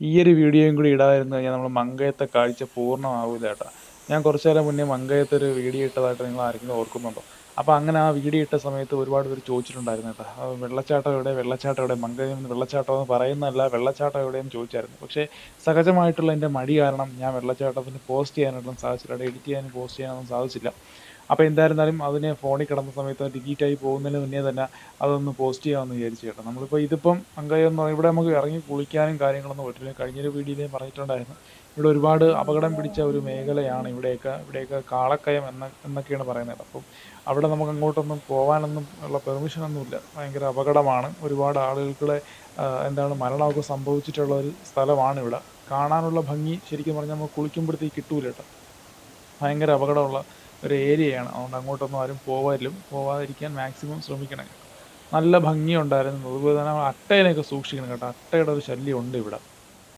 ഈ ഒരു വീഡിയോയും കൂടി ഇടാതിരുന്നു കഴിഞ്ഞാൽ നമ്മൾ മങ്കയത്തെ കാഴ്ച പൂർണമാവില്ല കേട്ടോ. ഞാൻ കുറച്ചു നേരം മുന്നേ മങ്കയത്തെ ഒരു വീഡിയോ ഇട്ടതായിട്ട് നിങ്ങൾ ആരെങ്കിലും ഓർക്കുന്നുണ്ടോ? അപ്പോൾ അങ്ങനെ ആ വീഡിയോ ഇട്ട സമയത്ത് ഒരുപാട് പേര് ചോദിച്ചിട്ടുണ്ടായിരുന്നു കേട്ടോ. വെള്ളച്ചാട്ടം എവിടെ? വെള്ളച്ചാട്ടം എവിടെ? മങ്കയം വെള്ളച്ചാട്ടം എന്ന് പറയുന്നതല്ല വെള്ളച്ചാട്ടം എവിടെയെന്ന് ചോദിച്ചായിരുന്നു. പക്ഷേ സഹജമായിട്ടുള്ള എന്റെ മടി കാരണം ഞാൻ വെള്ളച്ചാട്ടത്തിന് പോസ്റ്റ് ചെയ്യാനായിട്ടും സാധിച്ചില്ല. എഡിറ്റ് ചെയ്യാനും പോസ്റ്റ് ചെയ്യാനൊന്നും സാധിച്ചില്ല. അപ്പോൾ എന്തായിരുന്നാലും അതിനെ ഫോണിൽ കിടന്ന സമയത്ത് ഡിലീറ്റ് ആയി പോകുന്നതിന് മുന്നേ തന്നെ അതൊന്ന് പോസ്റ്റ് ചെയ്യാമെന്ന് വിചാരിച്ചു കേട്ടോ. നമ്മളിപ്പോൾ ഇതിപ്പം അങ്കയം എന്ന് ഇവിടെ നമുക്ക് ഇറങ്ങി കുളിക്കാനും കാര്യങ്ങളൊന്നും പറ്റില്ല. കഴിഞ്ഞൊരു വീഡിയോയിൽ പറഞ്ഞിട്ടുണ്ടായിരുന്നു. ഇവിടെ ഒരുപാട് അപകടം പിടിച്ച ഒരു മേഖലയാണ് ഇവിടെയൊക്കെ ഇവിടെയൊക്കെ കാളക്കയം എന്ന എന്നൊക്കെയാണ് പറയുന്നത്. അപ്പം അവിടെ നമുക്ക് അങ്ങോട്ടൊന്നും പോകാനൊന്നും ഉള്ള പെർമിഷനൊന്നുമില്ല ഭയങ്കര അപകടമാണ്. ഒരുപാട് ആളുകൾക്കുടെ എന്താണ് മരണമൊക്കെ സംഭവിച്ചിട്ടുള്ള ഒരു സ്ഥലമാണ് ഇവിടെ. കാണാനുള്ള ഭംഗി ശരിക്കും പറഞ്ഞാൽ നമുക്ക് കുളിക്കുമ്പോഴത്തേക്ക് കിട്ടൂല കേട്ടോ. ഭയങ്കര അപകടമുള്ള ഒരു ഏരിയയാണ്. അതുകൊണ്ട് അങ്ങോട്ടൊന്നും ആരും പോവാതിലും പോവാതിരിക്കാൻ മാക്സിമം ശ്രമിക്കണം. നല്ല ഭംഗിയുണ്ടായിരുന്നു. അതുപോലെ തന്നെ അട്ടേനെയൊക്കെ സൂക്ഷിക്കണം കേട്ടോ. അട്ടയുടെ ഒരു ശല്യം ഉണ്ട് ഇവിടെ.